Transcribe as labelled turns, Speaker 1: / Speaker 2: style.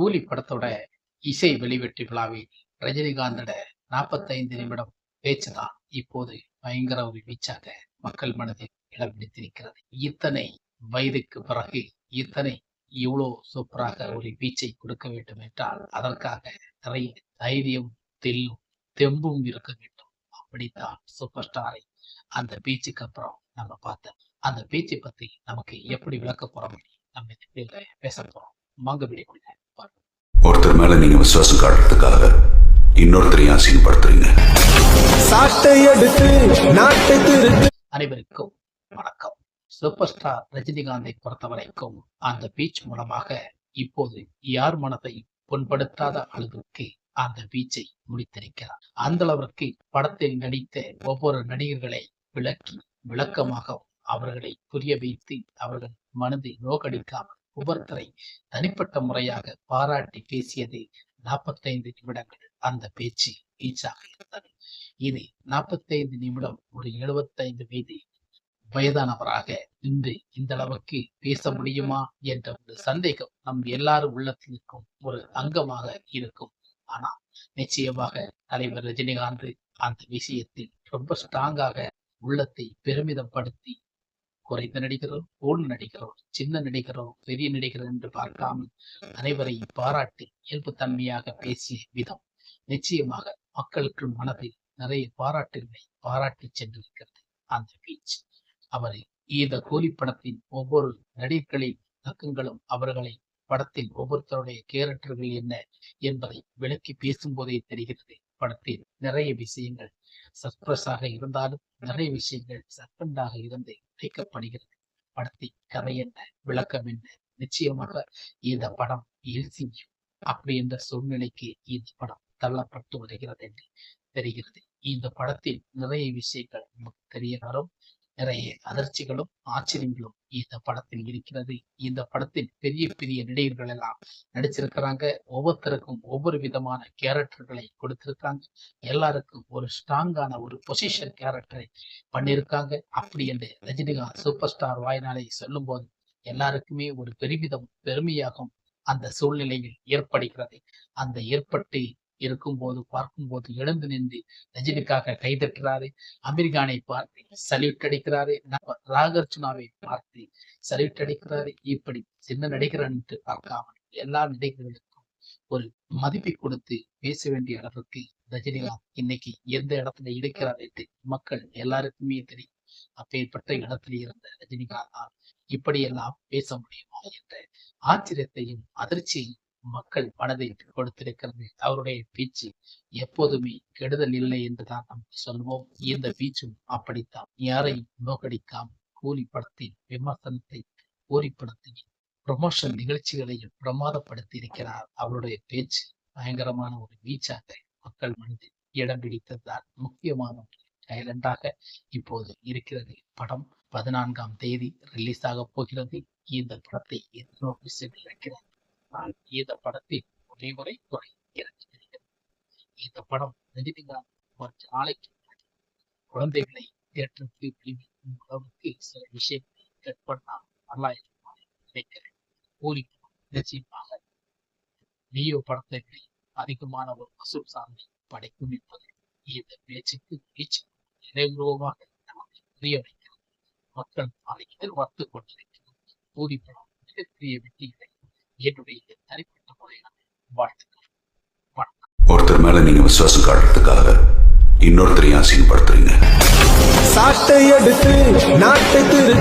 Speaker 1: கூலி படத்தோட இசை வெளிவெற்றி விழாவில் ரஜினிகாந்தோட நாற்பத்தைந்து நிமிடம் பேச்சுதான் இப்போது பயங்கர ஒரு வீச்சாக மக்கள் மனதில் இடம் பிடித்திருக்கிறது. இத்தனை வயதுக்கு பிறகு இத்தனை இவ்வளோ சூப்பராக ஒரு பீச்சை கொடுக்க வேண்டும் என்றால் அதற்காக நிறைய தைரியம் தெல்லும் தெம்பும் இருக்க வேண்டும். அப்படித்தான் சூப்பர் ஸ்டாரை அந்த பீச்சுக்கு அப்புறம் நம்ம பார்த்தோம். அந்த பீச்சை பத்தி நமக்கு எப்படி விளக்க போறோம் நம்ம இந்த பேச போறோம். வாங்க வீடியோக்குள்ள.
Speaker 2: ஒருத்தர் மேல நீங்க விசுவாசம் காட்டுறதுக்காக இன்னொருத்தரையும் அசிங்கப்படுத்துறீங்க?
Speaker 3: சாட்டை எடுத்து நாட்டை திருத்து
Speaker 1: அனைவருக்கும் வணக்கம். சூப்பர் ஸ்டார் ரஜினிகாந்தை பொறுத்தவரைக்கும் அந்த பீச் மூலமாக இப்போது யார் மனதை புண்படுத்தாத அளவிற்கு அந்த பீச்சை முடித்திருக்கிறார். அந்த அளவிற்கு படத்தில் நடித்த ஒவ்வொரு நடிகர்களை விளக்கி விளக்கமாக அவர்களை புரிய வைத்து அவர்கள் மனதை நோக்கடிக்காமல் ஒவ்வொருத்தரை தனிப்பட்ட முறையாக பாராட்டி பேசியது நாற்பத்தைந்து நிமிடங்கள். அந்த பேச்சு ஈச்சாக இருந்தது. இது நாற்பத்தைந்து நிமிடம் ஒரு எழுபத்தைந்து வயது வயதானவராக நின்று இந்த அளவுக்கு பேச முடியுமா என்ற ஒரு சந்தேகம் நம் எல்லாரும் உள்ளத்திற்கும் ஒரு அங்கமாக இருக்கும். ஆனால் நிச்சயமாக தலைவர் ரஜினிகாந்த் அந்த விஷயத்தில் ரொம்ப ஸ்ட்ராங்காக உள்ளத்தை பெருமிதப்படுத்தி குறைந்த நடிகரோ ஓடு நடிகரோ சின்ன நடிகரோ பெரிய நடிகர் என்று பார்க்காமல் அனைவரையும் பாராட்டி இயல்புத்தன்மையாக பேசிய விதம் நிச்சயமாக மக்களுக்கு மனதில் நிறைய பாராட்டுகளை பாராட்டி சென்றிருக்கிறது. அந்த பீச் அவரை இந்த கூலி படத்தின் ஒவ்வொரு நடிகர்களின் நக்கங்களும் அவர்களை படத்தில் ஒவ்வொருத்தருடைய கேரக்டர்கள் என்ன என்பதை விளக்கி பேசும்போதே தெரிகிறது. படத்தில் நிறைய விஷயங்கள் சஸ்பென்ஸாக இருந்தாலும் நிறைய விஷயங்கள் சர்பண்டாக இருந்து வைக்கப்படுகிறது படத்தின் கதை என்ன விளக்கம் என்ன நிச்சயமாக இந்த படம் எல்சியு அப்படி என்ற சூழ்நிலைக்கு இந்த படம் தள்ளப்பட்டு வருகிறது என்று தெரிகிறது. இந்த படத்தில் நிறைய விஷயங்கள் நமக்கு தெரிய வரும். நிறைய அதிர்ச்சிகளும் ஆச்சரியங்களும் இந்த படத்தில் இருக்கிறது. இந்த படத்தில் பெரிய பெரிய நடிகர்கள் எல்லாம் நடிச்சிருக்கிறாங்க. ஒவ்வொருத்தருக்கும் ஒவ்வொரு விதமான கேரக்டர்களை கொடுத்திருக்காங்க. எல்லாருக்கும் ஒரு ஸ்ட்ராங்கான ஒரு பொசிஷன் கேரக்டரை பண்ணியிருக்காங்க. அப்படி என்று ரஜினிகாந்த் சூப்பர் ஸ்டார் வாயினாலே சொல்லும் போது எல்லாருக்குமே ஒரு பெருமிதம் பெருமையாகும் அந்த சூழ்நிலையில் ஏற்படுகிறது. அந்த ஏற்பட்டு இருக்கும்போது பார்க்கும்போது எழுந்து நின்று ரஜினிக்காக கைதட்டுறாரு அமீர்கானை பார்த்து சல்யூட் அடிக்கிறாரு. நம்ம பார்த்து சல்யூட் அடிக்கிறாரு. இப்படி சின்ன நடிகர் என்று பார்க்காமல் எல்லா நடிகர்களுக்கும் ஒரு மதிப்பை கொடுத்து பேச வேண்டிய அளவுக்கு ரஜினிகாந்த் இன்னைக்கு எந்த இடத்துல இருக்கிறார் என்று மக்கள் எல்லாருக்குமே தெரியும். அப்பேற்பட்ட இடத்தில் இருந்த ரஜினிகாந்த் இப்படியெல்லாம் பேச முடியுமா என்ற ஆச்சரியத்தையும் அதிர்ச்சியையும் மக்கள் மனதில் கொடுத்திருக்கிறது. அவருடைய பேச்சு எப்போதுமே கெடுதல் இல்லை என்றுதான் நாம் சொல்வோம். இந்த பேச்சும் அப்படித்தான். யாரையும் நோக்கடிக்காமல் கூலி படத்தின் விமர்சனத்தை கூலி படத்தின் ப்ரொமோஷன் நிகழ்ச்சிகளையும் பிரமாதப்படுத்தி இருக்கிறார் அவருடைய பேச்சு பயங்கரமான ஒரு வீச்சாக மக்கள் மனதில் இடம் பிடித்ததுதான் முக்கியமான ஒரு சைலண்டாக இப்போது இருக்கிறது. படம் பதினான்காம் தேதி ரிலீஸ் ஆக போகிறது. இந்த படத்தை எதிர்நோக்கி சென்றிருக்கிறார் ஆனால் இந்த படத்தில் ஒரே முறை குறை இருக்கிறது இந்த படம் ரஜினிகாந்த் ஒரு நாளைக்கு குழந்தைகளை தேட்டருக்கு பிடிக்கும் அளவுக்கு சில விஷயங்களை கட் பண்ணால் நல்லா இருக்கும் நினைக்கிறேன். கூலி நிச்சயமாக லியோ படத்தை விட அதிகமான ஒரு வசூல் சாதனை படைக்கும் என்பது இந்த பேச்சுக்கு பேச்சு நினைவுபூர்வமாக நமக்கு புரிய வைக்கிறது மக்கள் அதை எதிர்பார்த்து கொண்டிருக்கிறது கூலி படம் மிகப்பெரிய வெற்றிகளை என்னுடைய தனிப்பட்ட முறையான வாழ்த்துக்கள்.
Speaker 2: ஒருத்தர் மேல நீங்க விசுவாசம் காட்டுறதுக்காக இன்னொருத்தரையும் அசிங்கப்படுத்துறீங்க.
Speaker 3: சாட்டை எடுத்து நாட்டை திருத்து